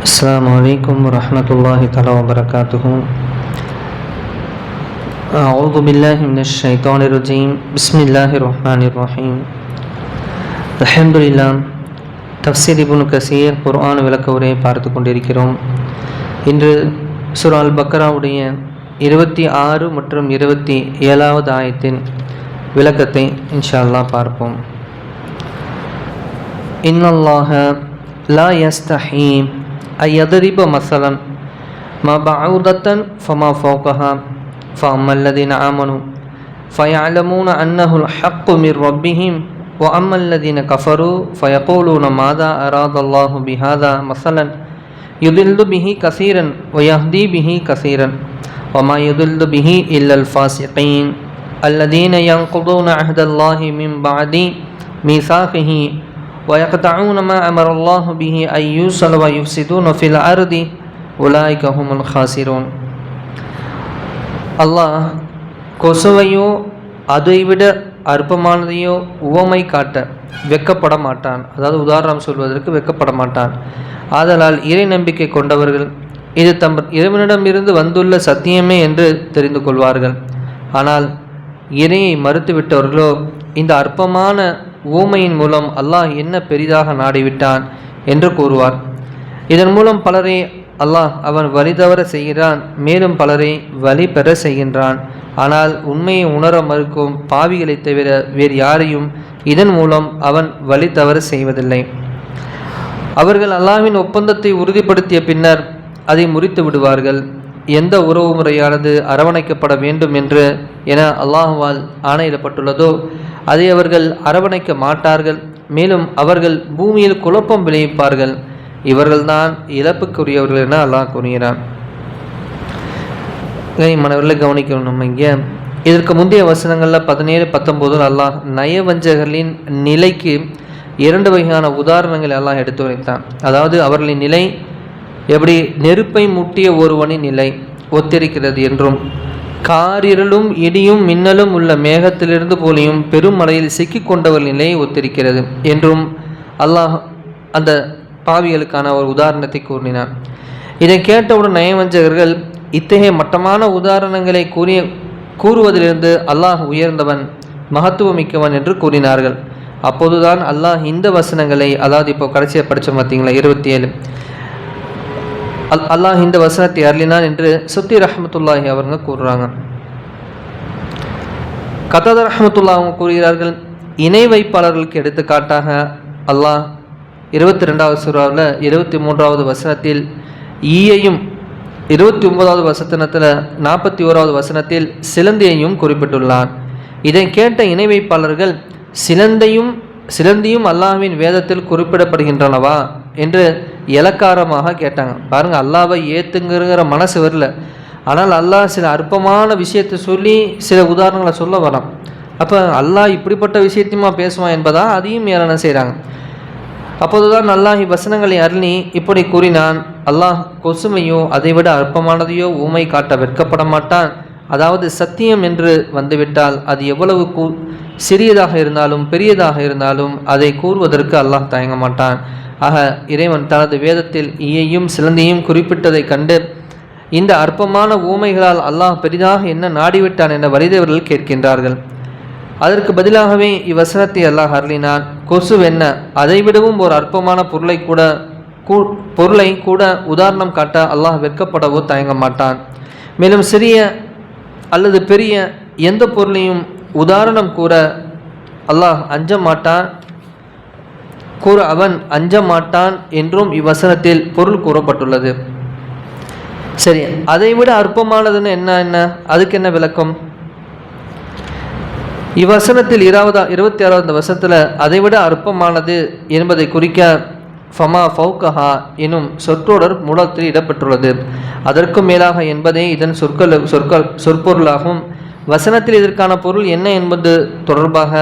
السلام عليكم ورحمة الله تعالى وبركاته أعوذ بالله من الشيطان الرجيم بسم الله الرحمن الرحيم الحمد لله தஃசீர் இபுன் கசீர் குர்ஆன் விளக்க உரையை பார்த்து கொண்டிருக்கிறோம் இன்று சுர் அல் பக்ராவுடைய இருபத்தி ஆறு மற்றும் இருபத்தி ஏழாவது ஆயத்தின் விளக்கத்தை இன்ஷா அல்லாஹ் பார்ப்போம் இன்னல்லாஹ லா أن يضرب مثلا ما بعوضة فما فوقها فأما الذين آمنوا فيعلمون أنه الحق من ربهم وأما الذين كفروا فيقولون ماذا أراد الله بهذا مثلا؟ يضل به كثيرا ويهدي به كثيرا وما يضل به إلا الفاسقين الذين ينقضون عهد الله من بعد ميثاقه ويقطعون ما أمر الله به أن يوصل ويفسدون في الأرض أولئك هم الخاسرون அல்லாஹ் கொசுவையோ அதைவிட அற்பமானதையோ உவமை காட்ட வெக்கப்பட மாட்டான் அதாவது உதாரணம் சொல்வதற்கு வெக்கப்பட மாட்டான் ஆதலால் இறை நம்பிக்கை கொண்டவர்கள் இது தம் இறைவனிடமிருந்து வந்துள்ள சத்தியமே என்று தெரிந்து கொள்வார்கள் ஆனால் இறையை மறுத்துவிட்டவர்களோ இந்த அற்பமான ஊமையின் மூலம் அல்லாஹ் என்ன பெரிதாக நாடிவிட்டான் என்று கூறுவார். இதன் மூலம் பலரை அல்லாஹ் அவன் வழி தவற செய்கிறான் மேலும் பலரை வழி பெற செய்கின்றான். ஆனால் உண்மையை உணர மறுக்கும் பாவிகளை தவிர வேறு யாரையும் இதன் மூலம் அவன் வழி தவற செய்வதில்லை. அவர்கள் அல்லாஹ்வின் ஒப்பந்தத்தை உறுதிப்படுத்திய பின்னர் அதை முறித்து விடுவார்கள். எந்த உறவு முறையானது அரவணைக்கப்பட வேண்டும் என்று என அல்லாஹுவால் ஆணையிடப்பட்டுள்ளதோ அதை அவர்கள் அரவணைக்க மாட்டார்கள். மேலும் அவர்கள் பூமியில் குழப்பம் விளைவிப்பார்கள். இவர்கள்தான் இழப்புக்குரியவர்கள் என அல்லாஹ் கூறுகிறான். மனவர்களை கவனிக்கணும் நம்ம இங்கே. இதற்கு முந்தைய வசனங்களில் பதினேழு பத்தொம்போதில் அல்லாஹ் நயவஞ்சகர்களின் நிலைக்கு இரண்டு வகையான உதாரணங்களை எல்லாம் எடுத்து வைத்தான் அதாவது அவர்களின் நிலை எப்படி நெருப்பை முட்டிய ஒருவனின் நிலை ஒத்திருக்கிறது என்றும் காரிரலும் இடியும் மின்னலும் உள்ள மேகத்திலிருந்து போலியும் பெரும் மலையில் சிக்கிக் கொண்டவர் நிலையை ஒத்திருக்கிறது என்றும் அல்லாஹ் அந்த பாவிகளுக்கான ஒரு உதாரணத்தை கூறினார். இதை கேட்டவுடன் நயவஞ்சகர்கள் இத்தகைய மட்டமான உதாரணங்களை கூறிய கூறுவதிலிருந்து அல்லாஹ் உயர்ந்தவன் மகத்துவமிக்கவன் என்று கூறினார்கள். அப்போதுதான் அல்லாஹ் இந்த வசனங்களை அதாவது இப்போ கடைசியாக படித்தோம் பார்த்தீங்களா இருபத்தி ஏழு. அல் அல்லாஹ் இந்த வசனத்தை அருளினான் என்று சுத்தி ரஹமத்துல்லாஹி அவருங்க கூறுறாங்க. கதத ரஹமத்துல்லா அவங்க கூறுகிறார்கள் இணை வைப்பாளர்களுக்கு எடுத்துக்காட்டாக அல்லாஹ் இருபத்தி ரெண்டாவது சுறாவில் இருபத்தி மூன்றாவது வசனத்தில் ஈயையும் இருபத்தி ஒன்பதாவது வசனத்தில் நாற்பத்தி ஓராவது வசனத்தில் சிலந்தியையும் குறிப்பிட்டுள்ளான் இதை கேட்ட இணை வைப்பாளர்கள் சிலந்தையும் சிலந்தியும் அல்லாஹ்வின் வேதத்தில் குறிப்பிடப்படுகின்றனவா? என்று இலக்காரமாக கேட்டாங்க. பாருங்க அல்லாவை ஏத்துங்கிற மனசு வரல. ஆனால் அல்லாஹ் சில அற்பமான விஷயத்தை சொல்லி சில உதாரணங்களை சொல்ல வரான். அப்போ அல்லாஹ் இப்படிப்பட்ட விஷயத்தையுமா பேசுவான் என்பதால் அதையும் ஏளன செய்கிறாங்க அப்போதுதான் அல்லாஹி வசனங்களை அருளி இப்படி கூறினான் அல்லாஹ் கொசுமையோ அதைவிட அற்பமானதையோ ஊமை காட்ட வெட்கப்பட மாட்டான். அதாவது சத்தியம் என்று வந்துவிட்டால் அது எவ்வளவு கூ சிறியதாக இருந்தாலும் பெரியதாக இருந்தாலும் அதை கூறுவதற்கு அல்லாஹ் தயங்க மாட்டான். ஆக இறைவன் தனது வேதத்தில் ஈயையும் சிலந்தையும் குறிப்பிட்டதை கண்டு இந்த அற்பமான ஊமைகளால் அல்லாஹ் பெரிதாக என்ன நாடிவிட்டான் என வலிதவர்கள் கேட்கின்றார்கள். அதற்கு பதிலாகவே இவ்வசனத்தை அல்லாஹ் அருளினான். கொசுவென்ன அதைவிடவும் ஒரு அற்பமான பொருளை கூட பொருளை கூட உதாரணம் காட்ட அல்லாஹ் வெட்கப்படவோ தயங்க மாட்டான். மேலும் சிறிய அல்லது பெரிய எந்த பொருளையும் உதாரணம் கூற அல்லாஹ் அஞ்ச மாட்டான். கூற அவன் அஞ்ச மாட்டான் என்றும் இவ்வசனத்தில் பொருள் கூறப்பட்டுள்ளது. சரி அதை விட அற்பமானதுன்னு என்ன என்ன? அதுக்கு என்ன விளக்கம்? இவ்வசனத்தில் இருபதா இருபத்தி ஆறாவது வசனத்தில் அதைவிட அற்பமானது என்பதை குறிக்க ஃபமா ஃபவுகஹா எனும் சொற்றொடர் மூலத்தில் இடப்பட்டுள்ளது அதற்கும் மேலாக என்பதே இதன் சொற்கள் சொற்கள் சொற்பொருளாகும். வசனத்தில் இதற்கான பொருள் என்ன என்பது தொடர்பாக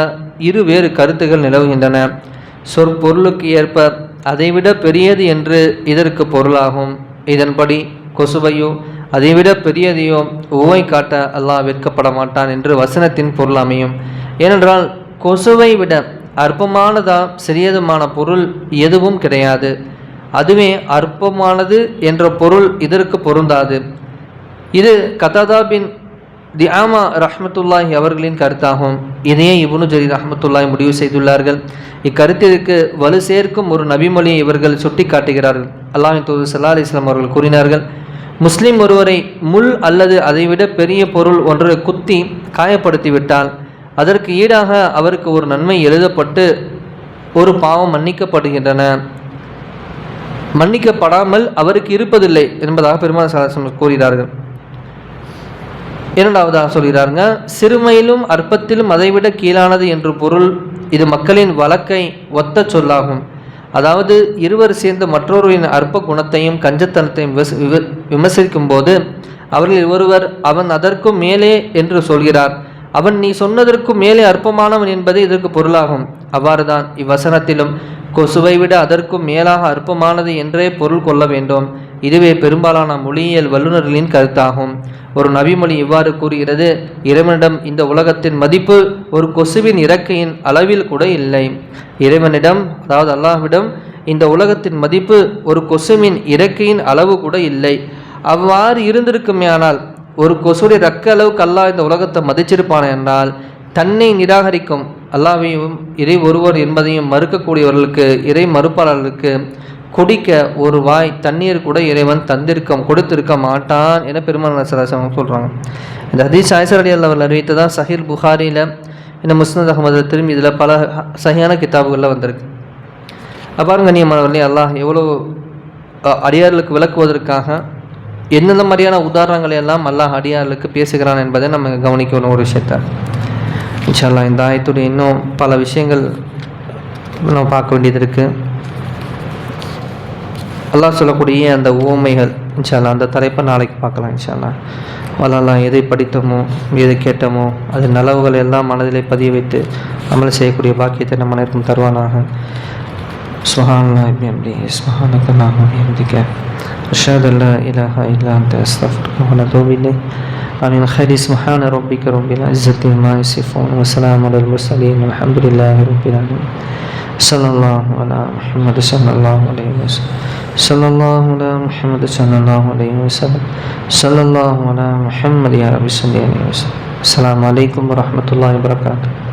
இரு வேறு கருத்துகள் நிலவுகின்றன. சொற்பொருளுக்கு ஏற்ப அதைவிட பெரியது என்று இதற்கு பொருளாகும். இதன்படி கொசுவையோ அதைவிட பெரியதையோ உவை காட்ட அல்லாஹ் வெட்கப்பட மாட்டான் என்று வசனத்தின் பொருள் அமையும். ஏனென்றால் கொசுவை விட அற்பமானதா சிறியதுமான பொருள் எதுவும் கிடையாது. அதுவே அற்பமானது என்ற பொருள் இதற்கு பொருந்தாது. இது கதாதா பின் தியாமா ரஹமத்துல்லாஹி அவர்களின் கருத்தாகும். இதையே இவனு ஜரீர் ரஹமத்துல்லாஹி முடிவு செய்துள்ளார்கள். இக்கருத்திற்கு வலு சேர்க்கும் ஒரு நபிமொழியை இவர்கள் சுட்டி காட்டுகிறார்கள் அல்லாஹின் தூது சல்லா அலிஸ்லாம் அவர்கள் கூறினார்கள் முஸ்லிம் ஒருவரை முள் அல்லது அதைவிட பெரிய பொருள் ஒன்று குத்தி காயப்படுத்திவிட்டால் அதற்கு ஈடாக அவருக்கு ஒரு நன்மை எழுதப்பட்டு ஒரு பாவம் மன்னிக்கப்படுகின்றன. மன்னிக்கப்படாமல் அவருக்கு இருப்பதில்லை என்பதாக பெருமாள் சாசனம் கூறுகிறார்கள் இரண்டாவதாக சொல்கிறாருங்க சிறுமையிலும் அற்பத்திலும் அதைவிட கீழானது என்று பொருள் இது மக்களின் வழக்கை ஒத்த சொல்லாகும். அதாவது இருவர் சேர்ந்து மற்றொருவரின் அற்ப குணத்தையும் கஞ்சத்தனத்தையும் விமர்சிக்கும் போது அவர்களில் ஒருவர் அவன் அதற்கும் மேலே என்று சொல்கிறார். அவன் நீ சொன்னதற்கும் மேலே அற்பமானவன் என்பது இதற்கு பொருளாகும். அவ்வாறுதான் இவ்வசனத்திலும் கொசுவை விட அதற்கும் மேலாக அற்பமானது என்றே பொருள் கொள்ள வேண்டும். இதுவே பெரும்பாலான மொழியியல் வல்லுநர்களின் கருத்தாகும். ஒரு நபிமொழி இவ்வாறு கூறுகிறது இறைவனிடம் இந்த உலகத்தின் மதிப்பு ஒரு கொசுவின் இறக்கையின் அளவில் கூட இல்லை. இறைவனிடம் அதாவது அல்லாஹ்விடம் இந்த உலகத்தின் மதிப்பு ஒரு கொசுவின் இறக்கையின் அளவு கூட இல்லை. அவ்வாறு இருந்திருக்குமே ஆனால் ஒரு கொசுடைய ரக்க அளவுக்கு அல்லாஹ் இந்த உலகத்தை மதிச்சிருப்பான் என்றால் தன்னை நிராகரிக்கும் அல்லாவையும் இறை ஒருவர் என்பதையும் மறுக்கக்கூடியவர்களுக்கு இறை மறுப்பாளர்களுக்கு குடிக்க ஒரு வாய் தண்ணீர் கூட இறைவன் தந்திருக்க கொடுத்திருக்க மாட்டான் என பெருமாள் சலாசம் சொல்கிறாங்க இந்த ஹதீஸ் ஆயசர் அலி அல்லவர் அறிவித்ததான் சஹீர் புகாரியில் இந்த முஸ்னத் அகமது திரும்பி இதில் பல சகியான கிதாபுகளில் வந்திருக்கு. அப்பாருங்க கண்ணியமானவர்களே அல்லாஹ் எவ்வளோ அடியார்களுக்கு விளக்குவதற்காக எந்தெந்த மாதிரியான உதாரணங்களை எல்லாம் அல்லாஹ் அடியார்களுக்கு பேசுகிறான் என்பதை நம்ம கவனிக்கணும் ஒரு விஷயத்த. இன்ஷால்லா இந்த ஆயத்துடைய இன்னும் பல விஷயங்கள் நம்ம பார்க்க வேண்டியது இருக்குது எல்லாம் சொல்லக்கூடிய அந்த ஓமைகள் இன்ஷால்லா அந்த தலைப்பை நாளைக்கு பார்க்கலாம் இன்ஷால்லா வளரலாம் எதை படித்தோமோ எதை கேட்டோமோ அது நலவுகள் எல்லாம் மனதிலே பதிய வைத்து அமல் செய்யக்கூடிய பாக்கியத்தை நம்ம அனைவருக்கும் தருவானாக. சுஹானா எப்படி எப்படி சுஹானக்கு நான் அப்படி அஷ்ஹது அல்லா இலஹா இல்லா அந்த ونتوب إليك آمين خير سبحان ربك رب العزة ما يصفون وسلام على المرسلين والحمد لله رب العالمين. صلى الله على محمد صلى الله عليه وسلم. صلى الله على محمد صلى الله عليه وسلم. صلى الله على محمد يا رب صل عليه وسلم. السلام عليكم ورحمة الله وبركاته.